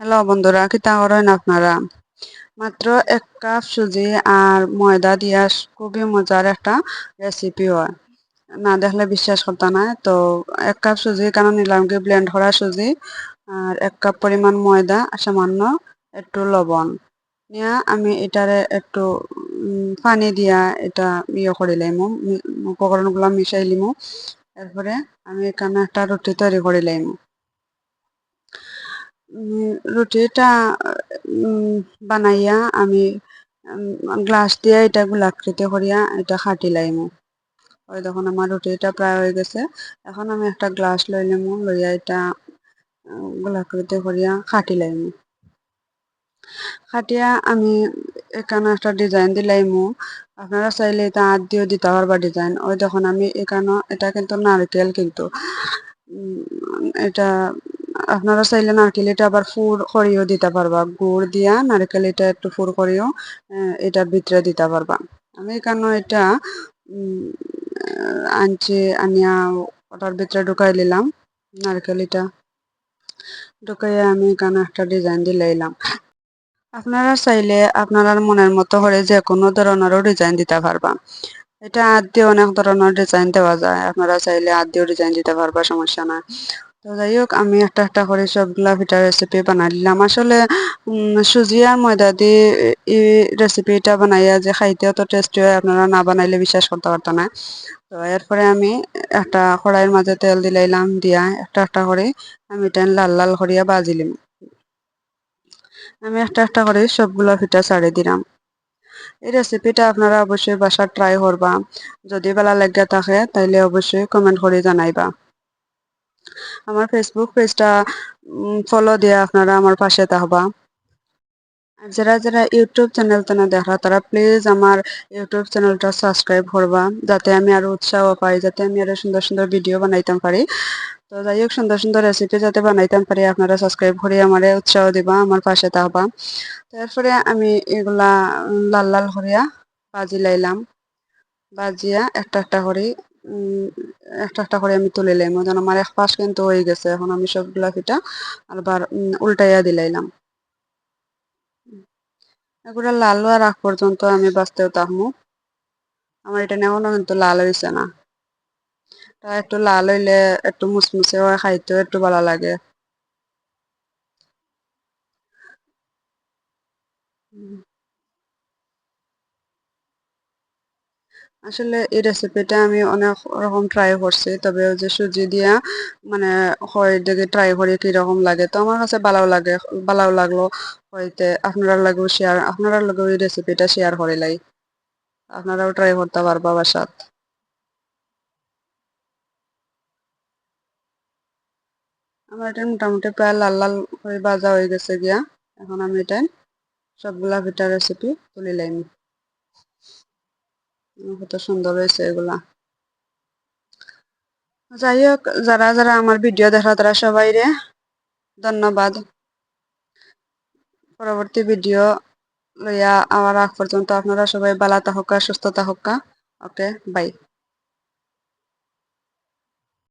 Hello বন্ধুরা, কিতা করেন আপনারা? মাত্র এক কাপ সুজি আর ময়দা দিয়া খুবই মজার একটা রেসিপি হয়। না দেখলে বিশ্বাস করতে না, তো এক কাপ সুজি কেন নিলাম কি ব্লেন্ড করা সুজি আর এক কাপ পরিমাণ ময়দা সামান্য একটু লবণ। নিয়ে আমি এটারে একটু পানি দিয়া এটা ইয়ে করে লাইমু উপকরণগুলো মিশাই লিমু। এরপরে আমি এখানে একটা রুটি তৈরি করে লাইমু। রুটিটা বানাইয়া আমি গ্লাস দিয়ে এটা গোলাকৃতি করিয়া এটা খাটি লাইমু। ওই দেখুন আমার রুটিটা প্রায় হয়ে গেছে। এখন আমি একটা গ্লাস লই লিমু লইয়া এটা গোলাকৃতি করিয়া খাটি লাইমু। খাটিয়া আমি এখানে একটা ডিজাইন দিলাইমু আপনারা চাইলে এটা হাত দিয়েও দিতে পারবা ডিজাইন। ওই দেখুন আমি এখানে এটা কিন্তু নারকেল কিন্তু। এটা আপনারা চাইলে নারকেল এটা আবার ফুর করিও দিতে পারবা। গুড় দিয়া নারকেল এটা একটু ফুর করিও এটার ভিতরে দিতে পারবা। আমি এখানে এটা আনছি, আনিয়া ওটার ভিতরে ঢুকাই নিলাম নারকেল এটা। ঢুকাইয়া আমি এখানে একটা ডিজাইন দিলাইলাম আপনারা চাইলে আপনার মনের মতো করে যে কোনো ধরনেরও ডিজাইন দিতে পারবা। এটা হাত দিয়ে অনেক ধরনের ডিজাইন দেওয়া যায়। আপনারা চাইলে হাত দিয়েও ডিজাইন দিতে পারবা, সমস্যা নাই। তো যাই হোক, আমি একটা একটা করে সবগুলা পিঠার রেসিপি বানাই দিলাম। আসলে সুজি আর ময়দা দিয়ে এই রেসিপিটা বানাইয়া যে খাইতে অত টেস্টি হয় আপনারা না বানাইলে বিশ্বাস করতে পারতো না। তো এরপরে আমি একটা কড়াইয়ের মাঝে তেল দিলাইলাম, দিয়া একটা একটা করে আমি এটা লাল লাল করিয়া বাজিলাম আমি একটা একটা করে সবগুলো পিঠা ছাড়ে দিলাম। এই রেসিপিটা আপনারা অবশ্যই বাসা ট্রাই করবা। যদি ভালো লাগে থাকে, তাইলে অবশ্যই কমেন্ট করে জানাইবা। আমার ফেসবুক পেজটা ফলো দিয়ে আপনারা আমার পাশে থাকবা। আর যারা যারা ইউটিউব চ্যানেল তেনে দেখা তারা প্লিজ আমার ইউটিউব চ্যানেলটা সাবস্ক্রাইব করবা, যাতে আমি আরও উৎসাহ পাই, যাতে আমি আরও সুন্দর সুন্দর ভিডিও বানাইতাম পারি। তো যাই হোক, সুন্দর সুন্দর রেসিপি যাতে বানাইতাম পারি, আপনারা সাবস্ক্রাইব করে আমার উৎসাহ দিবা, আমার পাশে থাকবা। তারপরে আমি এগুলা লাল লাল করিয়া বাজি লাইলাম। বাজিয়া একটা একটা করে। একটা একটা করে আমি তুলে লাইম। যেন আমার এক পাশ কিন্তু হয়ে গেছে। এখন আমি সবগুলা পিঠা আবার উল্টাইয়া দিলাইলাম এগুলো লাল হওয়ার আগ পর্যন্ত আমি বাঁচতেও তাহমু। আমার এটা এখনও কিন্তু লাল হয়েছে না। তা একটু লাল হইলে একটু মুসমুসে হয়, খাইতেও একটু ভালো লাগে। আসলে এই রেসিপিটা আমি অনেক রকম ট্রাই করছি, তবে যে সুজি দিয়া মানে হয় দেখে ট্রাই করি কীরকম লাগে, তো আমার কাছে ভালো লাগে ভালো লাগল হইতে, আপনারা লাগেও শেয়ার আপনারা লাগেও এই রেসিপিটা শেয়ার করে লাই, আপনারাও ট্রাই করতে পারবা বাসাত আমার এটা মোটামুটি প্রায় লাল লাল হয়ে ভাজা হয়ে গেছে গিয়া, এখন আমি এটা সবগুলা ভিটার রেসিপি তুলে লাইনি কত সুন্দর হয়েছে এগুলা। যাই হোক যারা যারা আমার ভিডিও দেখা তারা সবাই রে ধন্যবাদ। পরবর্তী ভিডিও লইয়া আবার আগ পর্যন্ত আপনারা সবাই বালা তাহকা সুস্থ তাহকা ওকে বাই